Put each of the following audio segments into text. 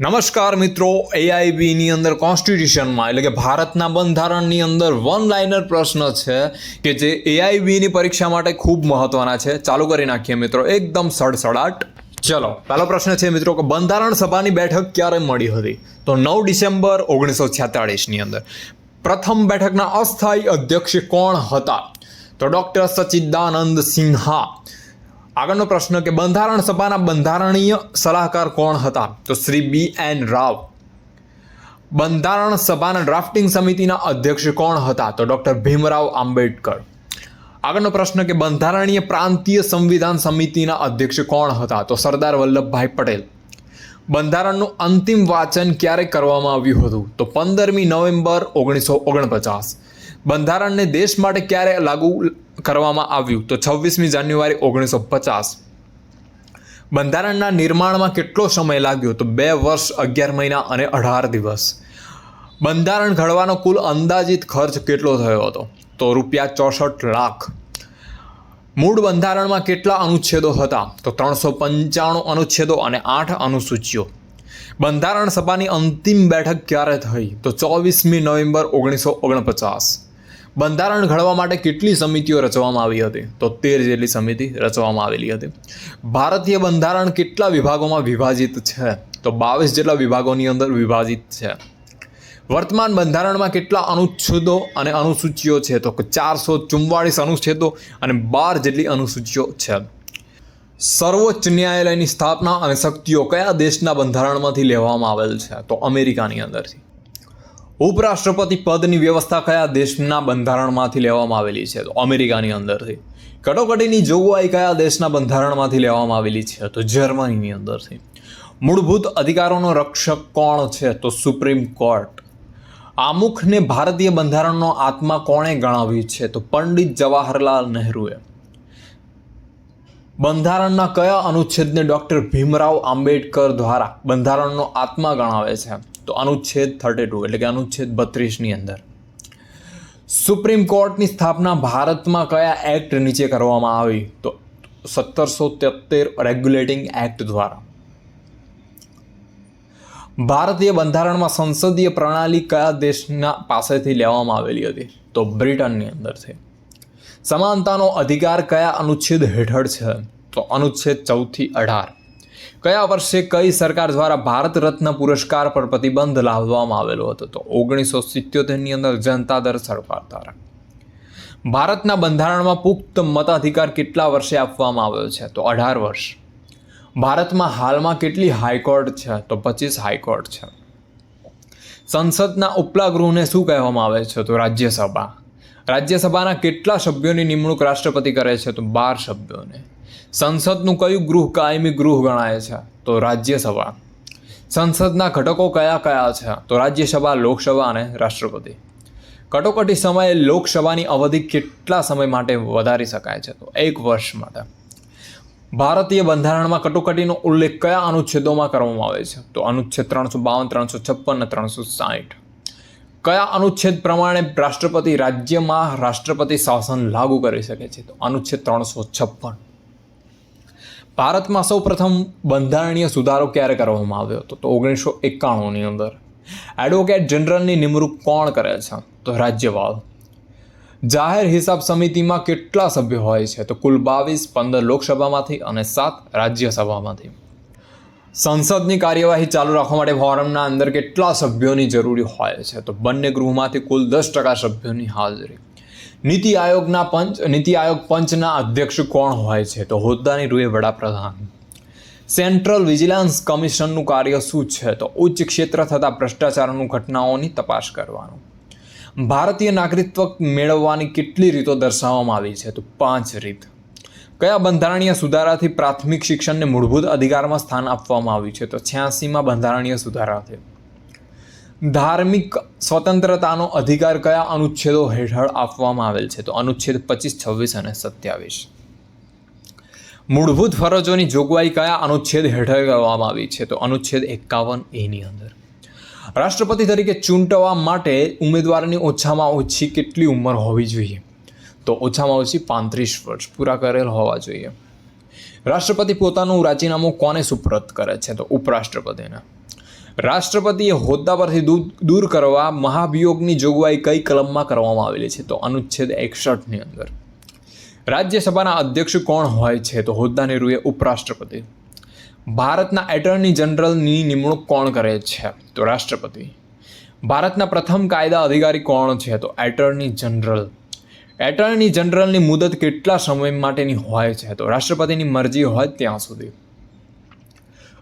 નમસ્કાર મિત્રો એઆઈબીની અંદર કોન્સ્ટિટ્યુશનમાં એટલે કે ભારતના બંધારણની અંદર વન લાઇનર પ્રશ્ન છે કે જે એઆઈબીની પરીક્ષા માટે ખૂબ મહત્વના છે. ચાલુ કરી નાખીએ મિત્રો, એકદમ સડસડાટ. ચલો, પહેલો પ્રશ્ન છે મિત્રો કે બંધારણ સભાની બેઠક ક્યારે મળી હતી? તો નવ ડિસેમ્બર ઓગણીસો છેતાળીસની અંદર. પ્રથમ બેઠકના અસ્થાયી અધ્યક્ષ કોણ હતા? તો ડૉક્ટર સચ્ચિદાનંદ સિન્હા આગળનો પ્રશ્ન કે બંધારણ સભાના બંધારણીય સલાહકાર કોણ હતા? તો શ્રી બી એન રાવ. બંધારણ સભાના ડ્રાફ્ટિંગ સમિતિના અધ્યક્ષ કોણ હતા? તો ડૉક્ટર ભીમરાવ આંબેડકર. આગળનો પ્રશ્ન કે બંધારણીય પ્રાંતીય સંવિધાન સમિતિના અધ્યક્ષ કોણ હતા? તો સરદાર વલ્લભભાઈ પટેલ. બંધારણનું અંતિમ વાંચન ક્યારે કરવામાં આવ્યું હતું? તો પંદરમી નવેમ્બર ઓગણીસો ઓગણપચાસ. બંધારણને દેશ માટે ક્યારે લાગુ કરવામાં આવ્યું. તો છવ્વીસમી જાન્યુઆરી ઓગણીસો પચાસ બંધારણના નિર્માણમાં કેટલો સમય લાગ્યો? તો બે વર્ષ, અગિયાર મહિના અને અઢાર દિવસ. બંધારણ ઘડવાનો કુલ અંદાજિત ખર્ચ કેટલો થયો હતો? તો રૂપિયા ચોસઠ લાખ. મૂળ બંધારણમાં કેટલા અનુચ્છેદો હતા? તો ત્રણસો પંચાણું અનુચ્છેદો અને આઠ અનુસૂચિઓ. બંધારણ સભાની અંતિમ બેઠક ક્યારે થઈ? તો ચોવીસમી નવેમ્બર ઓગણીસો ઓગણપચાસ બંધારણ ઘડવા માટે કેટલી સમિતિઓ રચવામાં આવી હતી? તો તેર જેટલી સમિતિ રચવામાં આવેલી હતી. ભારતીય બંધારણ કેટલા વિભાગોમાં વિભાજિત છે? તો બાવીસ જેટલા વિભાગોની અંદર વિભાજિત છે. વર્તમાન બંધારણમાં કેટલા અનુચ્છેદો અને અનુસૂચિઓ છે? તો ચારસો ચુમ્વાળીસ અનુચ્છેદો અને બાર જેટલી અનુસૂચિઓ છે. સર્વોચ્ચ ન્યાયાલયની સ્થાપના અને શક્તિઓ કયા દેશના બંધારણમાંથી લેવામાં આવેલ છે? તો અમેરિકાની અંદરથી. ઉપરાષ્ટ્રપતિ પદની વ્યવસ્થા કયા દેશના બંધારણમાંથી લેવામાં આવેલી છે? તો અમેરિકાની અંદરથી. કટોકટીની જોગવાઈ કયા દેશના બંધારણમાંથી લેવામાં આવેલી છે? તો જર્મનીની અંદરથી. મૂળભૂત અધિકારોનો રક્ષક કોણ છે? તો સુપ્રીમ કોર્ટ. આમુખને ભારતીય બંધારણનો આત્મા કોણે ગણાવ્યું છે? તો પંડિત જવાહરલાલ નહેરુએ. બંધારણના કયા અનુચ્છેદને ડૉક્ટર ભીમરાવ આંબેડકર દ્વારા બંધારણનો આત્મા ગણાવે છે? તો અનુચ્છેદ થર્ટી ટુ એટલે કે અનુચ્છેદ બત્રીસની અંદર. સુપ્રીમ કોર્ટની સ્થાપના ભારતમાં કયા એક્ટ નીચે કરવામાં આવી? તો સત્તરસો તેતેર રેગ્યુલેટિંગ એક્ટ દ્વારા. ભારતીય બંધારણમાં સંસદીય પ્રણાલી કયા દેશના પાસેથી લેવામાં આવેલી હતી? તો બ્રિટનની અંદરથી. સમાનતાનો અધિકાર કયા અનુચ્છેદ હેઠળ છે? તો અનુચ્છેદ ચૌદથી અઢાર. કયા વર્ષે કઈ સરકાર દ્વારા ભારત રત્ન પુરસ્કાર પર પ્રતિબંધ લાવવામાં આવેલો હતો? તો ઓગણીસો સિત્યોતેરની અંદર જનતા દર સરકાર દ્વારા. ભારતના બંધારણમાં પુખ્ત મતાધિકાર કેટલા વર્ષે આપવામાં આવ્યો છે? તો અઢાર વર્ષ. ભારતમાં હાલમાં કેટલી હાઈકોર્ટ છે? તો પચીસ હાઈકોર્ટ છે. સંસદના ઉપલા ગૃહને શું કહેવામાં આવે છે? તો રાજ્યસભા. રાજ્યસભાના કેટલા સભ્યોની નિમણૂક રાષ્ટ્રપતિ કરે છે? તો બાર સભ્યોને. સંસદનું કયું ગૃહ કાયમી ગૃહ ગણાય છે? તો રાજ્યસભા. સંસદના ઘટકો કયા કયા છે? તો રાજ્યસભા, લોકસભા અને રાષ્ટ્રપતિ. કટોકટી સમયે લોકસભાની અવધિ કેટલા સમય માટે વધારી શકાય છે? તો એક વર્ષ માટે. ભારતીય બંધારણમાં કટોકટીનો ઉલ્લેખ કયા અનુચ્છેદોમાં કરવામાં આવે છે? તો અનુચ્છેદ ત્રણસો બાવન, ત્રણસો છપ્પન ત્રણસો સાઠ કયા અનુચ્છેદ પ્રમાણે રાષ્ટ્રપતિ રાજ્યમાં રાષ્ટ્રપતિ શાસન લાગુ કરી શકે છે? તો અનુચ્છેદ ત્રણસો છપ્પન. ભારતમાં સૌ પ્રથમ બંધારણીય સુધારો ક્યારે કરવામાં આવ્યો હતો? તો ઓગણીસો એકાણુંની અંદર. એડવોકેટ જનરલની નિમણૂક કોણ કરે છે? તો રાજ્યપાલ. જાહેર હિસાબ સમિતિમાં કેટલા સભ્યો હોય છે? તો કુલ બાવીસ, પંદર લોકસભામાંથી અને સાત રાજ્યસભામાંથી. સંસદની કાર્યવાહી ચાલુ રાખવા માટે ફોરમના અંદર કેટલા સભ્યોની જરૂરી હોય છે? તો બંને ગૃહમાંથી કુલ દસ ટકા સભ્યોની હાજરી. નીતિ આયોગના પંચ, નીતિ આયોગ પંચના અધ્યક્ષ કોણ હોય છે? તો હોદ્દાની રૂએ વડાપ્રધાન. સેન્ટ્રલ વિજિલન્સ કમિશનનું કાર્ય શું છે? તો ઉચ્ચ ક્ષેત્ર થતા ભ્રષ્ટાચારનું ઘટનાઓની તપાસ કરવાનું. ભારતીય નાગરિકત્વ મેળવવાની કેટલી રીતો દર્શાવવામાં આવી છે? તો પાંચ રીત. કયા બંધારણીય સુધારાથી પ્રાથમિક શિક્ષણને મૂળભૂત અધિકારમાં સ્થાન આપવામાં આવ્યું છે? તો છ્યાસીમાં બંધારણીય સુધારાથી. ધાર્મિક સ્વતંત્રતાનો અધિકાર કયા અનુચ્છેદો હેઠળ આપવામાં આવેલ છે? તો અનુચ્છેદ પચીસ, છવ્વીસ અને સત્યાવીસ. મૂળભૂત ફરજોની જોગવાઈ કયા અનુચ્છેદ હેઠળ કરવામાં આવી છે? તો અનુચ્છેદ એકાવન એની અંદર. રાષ્ટ્રપતિ તરીકે ચૂંટવા માટે ઉમેદવારની ઓછામાં ઓછી કેટલી ઉંમર હોવી જોઈએ? તો ઓછામાં ઓછી પાંત્રીસ વર્ષ પૂરા કરેલ હોવા જોઈએ. રાષ્ટ્રપતિ પોતાનું રાજીનામું કોને સુપ્રત કરે છે? તો ઉપરાષ્ટ્રપતિને. રાષ્ટ્રપતિએ હોદ્દા પરથી દૂર કરવા મહાભિયોગની જોગવાઈ કઈ કલમમાં કરવામાં આવેલી છે? તો અનુચ્છેદ એકસઠની અંદર. રાજ્યસભાના અધ્યક્ષ કોણ હોય છે? તો હોદ્દા રૂએ ઉપરાષ્ટ્રપતિ. ભારતના એટર્ની જનરલની નિમણૂક કોણ કરે છે? તો રાષ્ટ્રપતિ. ભારતના પ્રથમ કાયદા અધિકારી કોણ છે? તો એટર્ની જનરલ. એટર્ની જનરલની મુદત કેટલા સમય માટેની હોય છે? તો રાષ્ટ્રપતિની મરજી હોય ત્યાં સુધી.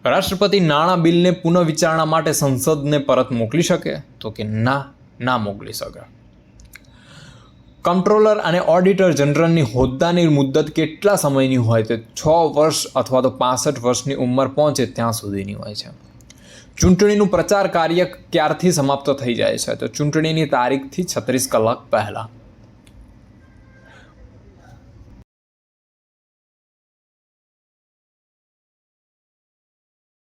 રાષ્ટ્રપતિ નાણાં બિલને પુનઃવિચારણા માટે સંસદને પરત મોકલી શકે? તો કે ના ના મોકલી શકે. કંટ્રોલર અને ઓડિટર જનરલની હોદ્દાની મુદ્દત કેટલા સમયની હોય તે છ વર્ષ અથવા તો પાસઠ વર્ષની ઉંમર પહોંચે ત્યાં સુધીની હોય છે. ચૂંટણીનું પ્રચાર કાર્ય ક્યારથી સમાપ્ત થઈ જાય છે? તો ચૂંટણીની તારીખથી છત્રીસ કલાક પહેલાં.